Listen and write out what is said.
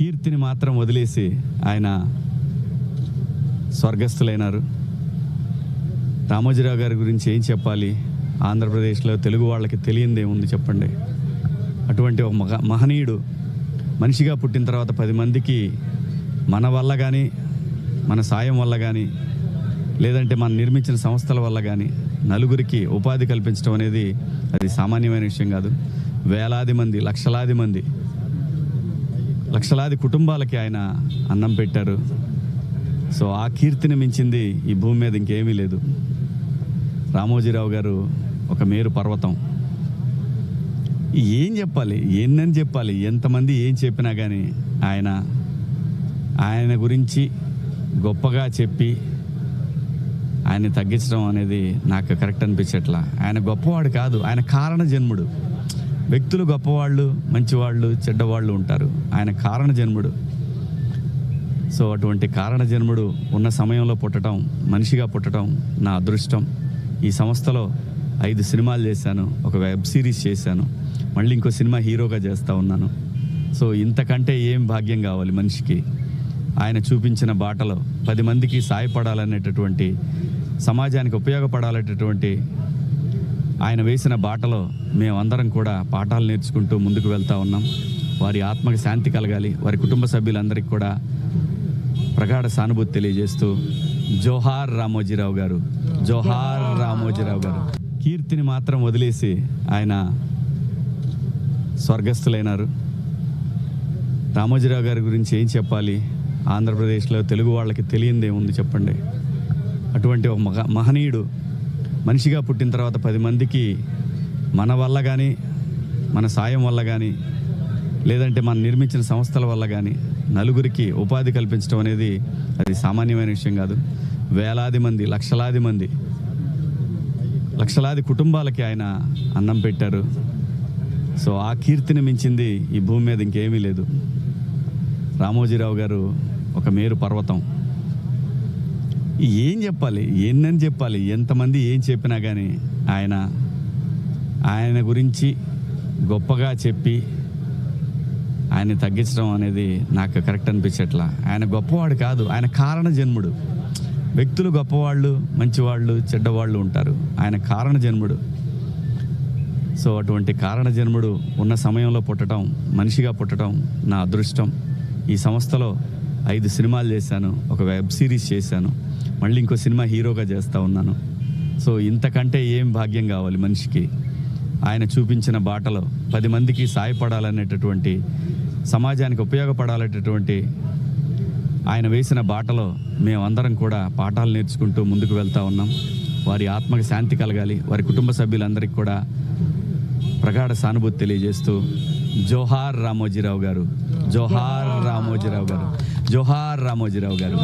కీర్తిని మాత్రం వదిలేసి ఆయన స్వర్గస్థులైనారు. రామోజీరావు గారి గురించి ఏం చెప్పాలి? ఆంధ్రప్రదేశ్లో తెలుగు వాళ్ళకి తెలియందే ఉంది చెప్పండి. అటువంటి ఒక మహ మహనీయుడు మనిషిగా పుట్టిన తర్వాత పది మందికి మన వల్ల కానీ మన సాయం వల్ల కానీ లేదంటే మనం నిర్మించిన సంస్థల వల్ల కానీ నలుగురికి ఉపాధి కల్పించడం అనేది అది సామాన్యమైన విషయం కాదు. వేలాది మంది లక్షలాది మంది లక్షలాది కుటుంబాలకి ఆయన అన్నం పెట్టారు. సో ఆ కీర్తిని మించింది ఈ భూమి మీద ఇంకేమీ లేదు. రామోజీరావు గారు ఒక మేరు పర్వతం. ఏం చెప్పాలి? ఎన్నని చెప్పాలి? ఎంతమంది ఏం చెప్పినా కానీ ఆయన ఆయన గురించి గొప్పగా చెప్పి ఆయన్ని తగ్గించడం అనేది నాకు కరెక్ట్ అనిపించట్లా. ఆయన గొప్పవాడు కాదు. ఆయన కారణ జన్ముడు. వ్యక్తులు గొప్పవాళ్ళు మంచివాళ్ళు చెడ్డవాళ్ళు ఉంటారు. ఆయన కారణ జన్ముడు సో అటువంటి కారణ జన్ముడు ఉన్న సమయంలో పుట్టడం మనిషిగా పుట్టడం నా అదృష్టం. ఈ సంస్థలో ఐదు సినిమాలు చేశాను ఒక వెబ్ సిరీస్ చేశాను మళ్ళీ ఇంకో సినిమా హీరోగా చేస్తూ ఉన్నాను. సో ఇంతకంటే ఏం భాగ్యం కావాలి మనిషికి? ఆయన చూపించిన బాటలో పది మందికి సాయపడాలనేటటువంటి సమాజానికి ఉపయోగపడాలనేటటువంటి ఆయన వేసిన బాటలో మేమందరం కూడా పాఠాలు నేర్చుకుంటూ ముందుకు వెళ్తూ ఉన్నాం. వారి ఆత్మకి శాంతి కలగాలి. వారి కుటుంబ సభ్యులందరికీ కూడా ప్రగాఢ సానుభూతి తెలియజేస్తూ జోహార్ రామోజీరావు గారు జోహార్ రామోజీరావు గారు. కీర్తిని మాత్రం వదిలేసి ఆయన స్వర్గస్థులైనారు. రామోజీరావు గారి గురించి ఏం చెప్పాలి? ఆంధ్రప్రదేశ్లో తెలుగు వాళ్ళకి తెలియందే ఉంది చెప్పండి? అటువంటి ఒక మహ మహనీయుడు మనిషిగా పుట్టిన తర్వాత పది మందికి మన వల్ల కానీ మన సాయం వల్ల కానీ లేదంటే మనం నిర్మించిన సంస్థల వల్ల కానీ నలుగురికి ఉపాధి కల్పించడం అనేది అది సామాన్యమైన విషయం కాదు. వేలాది మంది లక్షలాది మంది లక్షలాది కుటుంబాలకి ఆయన అన్నం పెట్టారు. సో ఆ కీర్తిని మించింది ఈ భూమి మీద ఇంకేమీ లేదు. రామోజీరావు గారు ఒక మేరు పర్వతం. ఏం చెప్పాలి? ఎన్నని చెప్పాలి? ఎంతమంది ఏం చెప్పినా కానీ ఆయన ఆయన గురించి గొప్పగా చెప్పి ఆయన్ని తగ్గించడం అనేది నాకు కరెక్ట్ అనిపించట్లా. ఆయన గొప్పవాడు కాదు. ఆయన కారణ జన్ముడు వ్యక్తులు గొప్పవాళ్ళు మంచివాళ్ళు చెడ్డవాళ్ళు ఉంటారు. ఆయన కారణ జన్ముడు సో అటువంటి కారణ జన్ముడు ఉన్న సమయంలో పుట్టడం మనిషిగా పుట్టడం నా అదృష్టం. ఈ సంస్థలో ఐదు సినిమాలు చేశాను ఒక వెబ్ సిరీస్ చేశాను మళ్ళీ ఇంకో సినిమా హీరోగా చేస్తూ ఉన్నాను. సో ఇంతకంటే ఏం భాగ్యం కావాలి మనిషికి? ఆయన చూపించిన బాటలో పది మందికి సాయపడాలనేటటువంటి సమాజానికి ఉపయోగపడాలనేటటువంటి ఆయన వేసిన బాటలో మేమందరం కూడా పాఠాలు నేర్చుకుంటూ ముందుకు వెళ్తూ ఉన్నాం. వారి ఆత్మకి శాంతి కలగాలి. వారి కుటుంబ సభ్యులందరికీ కూడా ప్రగాఢ సానుభూతి తెలియజేస్తూ జోహార్ రామోజీరావు గారు. జోహార్ రామోజీరావు గారు. జోహార్ రామోజీరావు గారు.